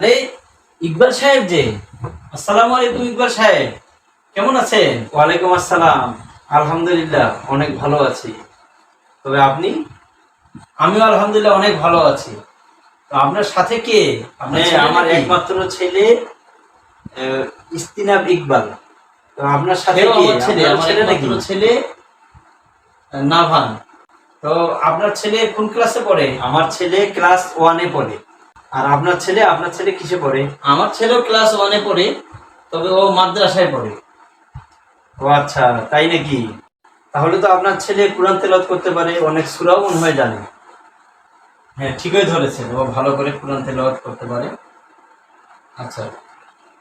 আরে ইকবাল সাহেব যে আসসালামু আলাইকুম ইকবাল সাহেব। কেমন আছেন? ওয়ালাইকুম আসসালাম। আলহামদুলিল্লাহ অনেক ভালো আছি। তবে আপনি? আমিও আলহামদুলিল্লাহ অনেক ভালো আছি। তো আপনার সাথে কে? হ্যাঁ, আমার একমাত্র ছেলে ইস্তিনাব ইকবাল। তো আপনার সাথে আমার ছেলে আমার একমাত্র ছেলে নাভান। তো আপনার ছেলে কোন ক্লাসে পড়ে? আমার ছেলে ক্লাস ওয়ানে পড়ে। আর আপনার ছেলে আপনার ছেলে কিসে পড়ে? আমার ছেলেও ক্লাস ওয়ানে পড়ে তবে ও মাদ্রাসায় পড়ে। ও আচ্ছা তাই নাকি? তাহলে তো আপনার ছেলে কোরআন তেলত করতে পারে অনেক সুরাও মনে হয় জানে। হ্যাঁ ঠিকই ধরেছেন ও ভালো করে কোরআন তেলাওয়াত করতে পারে। আচ্ছা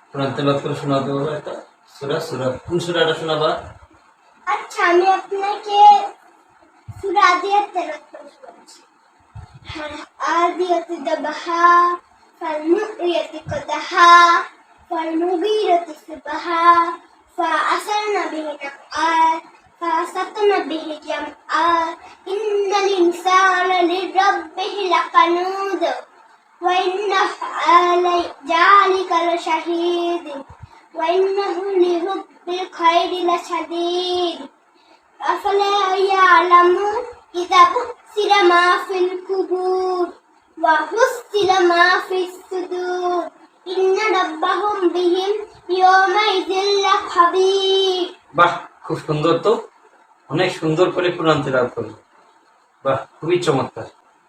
কোরআন তেলাওয়াত করে শোনাতে পারব একটা। সুরা সুরা কোন সুরাটা শোনাবা? আচ্ছা আমি আপনাকে সূরা আদিয়াত তেলাওয়াত করে শোনাচ্ছি। فالعادية ذبحا فالمؤرية قدحا فالمغيرة صبحا فأثرن به نقعا فأسقن به جمعا إن الإنسان لربه لقنود وإنه على ذلك لشهيد وإنه لحب الخير لشديد أفلا يعلم إذا بؤ بصر ما في القبور وحصل ما في الصدور إن ربهم بهم يومئذ لخبير বাহ খুব সুন্দর তো অনেক সুন্দর করে কোরআন তেলাওয়াত করলো বাহ খুবই চমৎকার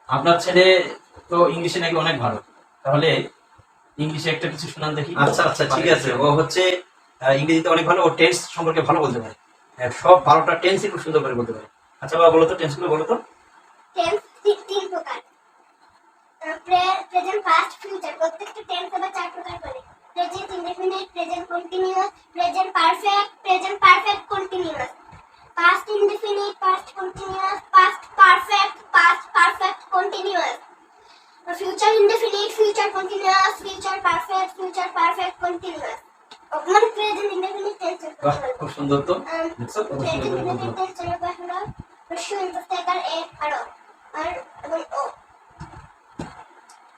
আপনার ছেলে তো ইংলিশে নাকি অনেক ভালো তাহলে ইংলিশে একটা কিছু শোনান দেখি আচ্ছা আচ্ছা ঠিক আছে ও হচ্ছে আহ, ইংরেজিতে অনেক ভালো ও টেন্স সম্পর্কে ভালো বলতে পারে হ্যাঁ, সব বারোটা টেন্সই খুব সুন্দর করে বলতে পারে আচ্ছা বাবা বলো তো টেন্সগুলো বলো তো টেন্স তিন প্রকার। প্রেজেন্ট পাস্ট ফিউচার প্রত্যেকটা টেন্স আবার চার প্রকার করে। Present indefinite present continuous present perfect present perfect continuous past indefinite past continuous past perfect past perfect continuous future indefinite future continuous future perfect future perfect continuous মানে present indefinite tense খুব সুন্দর তো। Um, দেখছ? কত সুন্দর এ আরও আর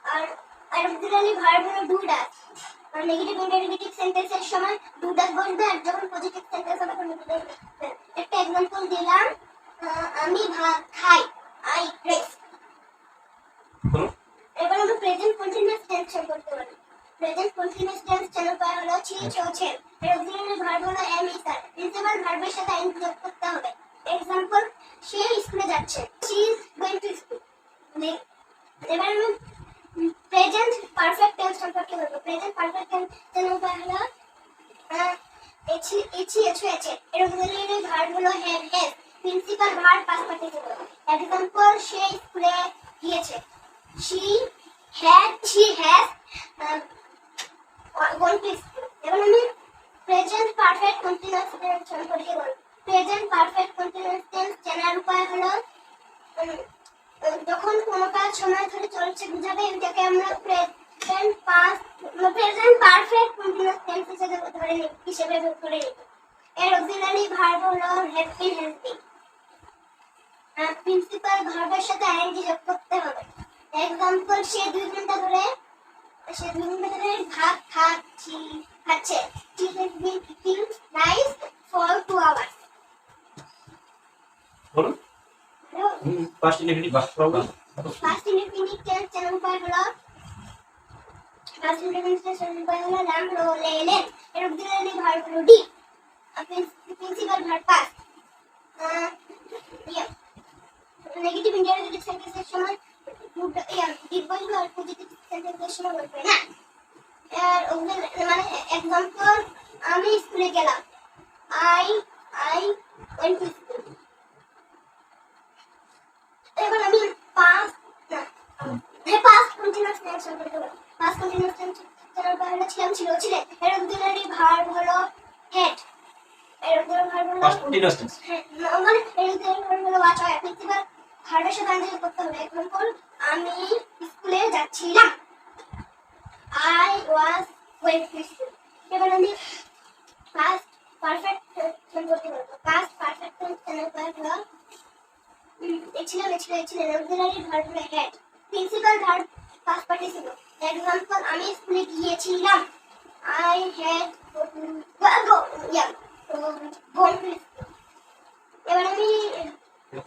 আর আর অক্সিলারি ভার্ব হলো ডু ডাজ আর নেগেটিভ ইন্টারোগেটিভ সেন্টেন্সের সময় ডু ডাজ বসবে আর যখন পজিটিভ সেন্টেন্স হবে তখন একটা এক্সাম্পল দিলাম আমি ভাত খাই আই বলো। এবার আমরা প্রেজেন্ট কন্টিনিউয়াস টেন্স সম্পর্কে বলি প্রেজেন্ট কন্টিনিউয়াস টেন্স চালু করা হলো ছি ছোছেন এর অক্সিলারি ভার্ব হলো এম ইজ আর প্রিন্সিপাল ভার্বের সাথে আইন যোগ এক্সাম্পল সে স্কুলে গিয়েছে has uh, gone to school এবার আমি প্রেজেন্ট পারফেক্ট কন্টিনিউয়াস টেন্স সম্পর্কে বলব? প্রেজেন্ট পারফেক্ট কন্টিনিউয়াস টেন্স জানার উপায় হলো যখন কোনো কাজ সময় ধরে চলছে বুঝাবে এটাকে আমরা present past present perfect continuous tense হিসেবে ধরে নিই হিসেবে ধরে নিই। এর অক্সিলারি ভার্ব হলো have been has been principal ভার্বের সাথে আইএনজি যোগ করতে হবে। এক্সাম্পল সে দুই ঘণ্টা ধরে সে দুই ঘণ্টা ধরে ভাত খাচ্ছি খাচ্ছে। She has been eating rice for two hours. বলো ফার্স্ট বাহ ফার্স্ট ইনডিফিনিট টেন্স চ্যানেল উপায় হলো। ফার্স্ট ইনডিফিনিট টেন্স চ্যানেল উপায় হলো রাম লো লেলেন এর অক্সিলারি ভার্ব হলো ডি প্রিন্সিপাল ভার্ব পাস ইয়া নেগেটিভ ইন্টারোগেটিভ সেন্টেন্সের সময় ডিড আর পজিটিভ সেন্টেন্সের সময় বলবে না আর মানে এক্সাম্পল আমি স্কুলে গেলাম। I I went to school এবার আমি পাস না হ্যাঁ পাস কন্টিনিউয়াস টেন্স সম্পর্কে বলি পাস কন্টিনিউয়াস টেন্স এর হলো ছিলাম ছিল ছিলে এর অক্সিলারি ভার্ব হলো হেড এর অক্সিলারি ভার্ব হলো কন্টিনিউয়াস টেন্স হ্যাঁ, মানে এর ভার্ব হলো ওয়াচ হয় প্রিন্সিপাল ভার্বের সাথে আনসার করতে হবে? এক্সাম্পল আমি স্কুলে যাচ্ছিলাম। I was going to school এবার আমি পাস্ট পারফেক্ট সম্পর্কে বলব পাস্ট পারফেক্ট টেন্স কেন হলো ছিলাম ছিল ছিলেন অক্সিলারি ভার্ব হলো had principal verb past participle example আমি স্কুলে গিয়েছিলাম। আই হ্যাড এবার আমি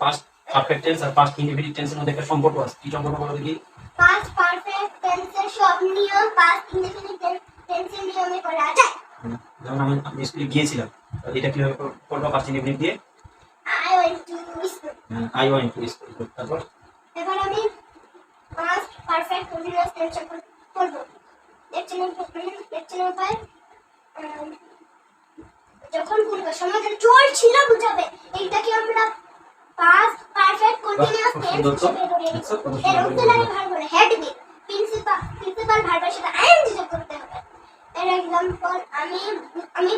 পাস্ট পারফেক্ট টেন্স আর পাস্ট ইনডিফিনিট টেন্সের মধ্যে একটা সম্পর্ক আছে। কি সম্পর্ক বলো দেখি? পাস্ট পারফেক্ট টেন্সের সব নিয়ম পাস্ট ইনডিফিনিট টেন্সের নিয়মে করা যায়। যেমন আমি আমি স্কুলে গিয়েছিলাম এটা কীভাবে কর- করব পাস্ট ইনডিফিনিট দিয়ে? I went to school I want to school তারপর? এবার আমি পাস্ট পারফেক্ট কন্টিনিউয়াস টেন্স করব। যখন কোনো সময় ধরে চলছিল বুঝাবে। এইটাকে আমরা টেন্স হিসেবে ধরে আচ্ছা, এর বলল। ভার্ব হলো হেড বি প্রিন্সিপাল প্রিন্সিপাল ভার্বের সাথে আইএনজি যোগ করতে হবে। এর এক্সাম্পল আমি আমি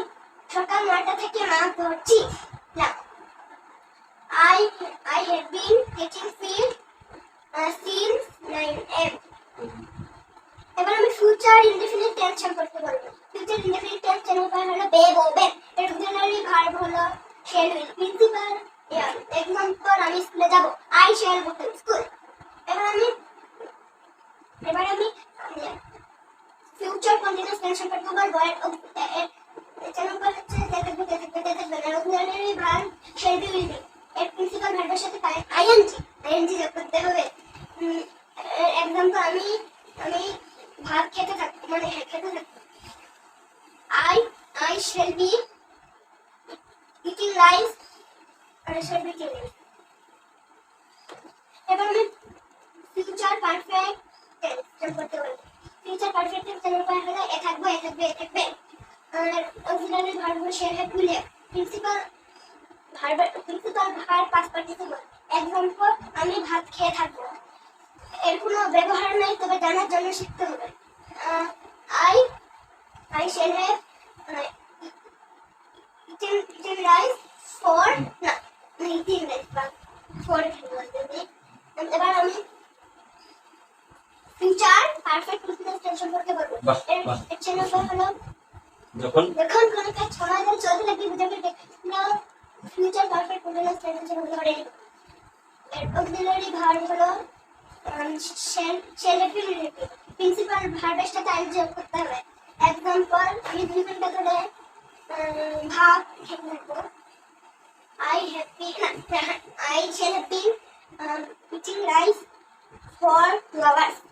সকাল নয়টা থেকে মাছ ধরছি। না I I have been taking field uh, since 9 am. এবার আমি ফিউচার ইনডিফিনিট টেন্স সম্পর্কে বলব। ফিউচার ইনডিফিনিট টেন্স এর উপায় হলো বে বো বে এর অক্সিলারি ভার্ব হলো উইল প্রিন্সিপাল এক্সাম্পল আমি স্কুলে যাব আই শেল টু স্কুল এবার আমি এবার আমি ফিউচার সম্পর্কে বলব এর হচ্ছে দেখে দেখে দেখে দেখে শেল বি এর প্রিন্সিপাল সাথে আইএনজি আইএনজি যোগ করতে হবে এক্সাম্পল আমি আমি ভাত খেতে থাকব মানে হ্যাঁ, খেতে থাকব I I shall be eating shall be এবার আমি ফিউচার পারফেক্ট টেন্স করতে পারব ফিউচার পারফেক্ট টেন্স এর উপায় হলো এ থাকব, এ থাকবে এ থাকবে। আর auxiliary verb shall have will principal ভার্বের principal verb past participle example আমি ভাত খেয়ে থাকব। এর কোনো ব্যবহার নেই, তবে জানার জন্য শিখতে হবে। I I shall have eaten eaten rice for না ইটেন রাইস বা ফর এবার আমি ফিউচার পারফেক্ট প্রেজেন্ট টেন্স সম্পর্কে বলব। এর বাহ। হলো যখন? যখন কোনো কাজ সময় ধরে চলতে লাগবে বুঝাবে ফিউচার পারফেক্ট প্রেজেন্ট টেন্সের ধরে এর অক্সিলারি ভার্ব হলো শেল শেল প্রিন্সিপাল ভার্বের সাথে আইন যোগ করতে হবে। এক্সাম্পল আমি দুই ঘণ্টা ধরে ভাত খেতে থাকব। I have been I have been um, eating rice for two hours.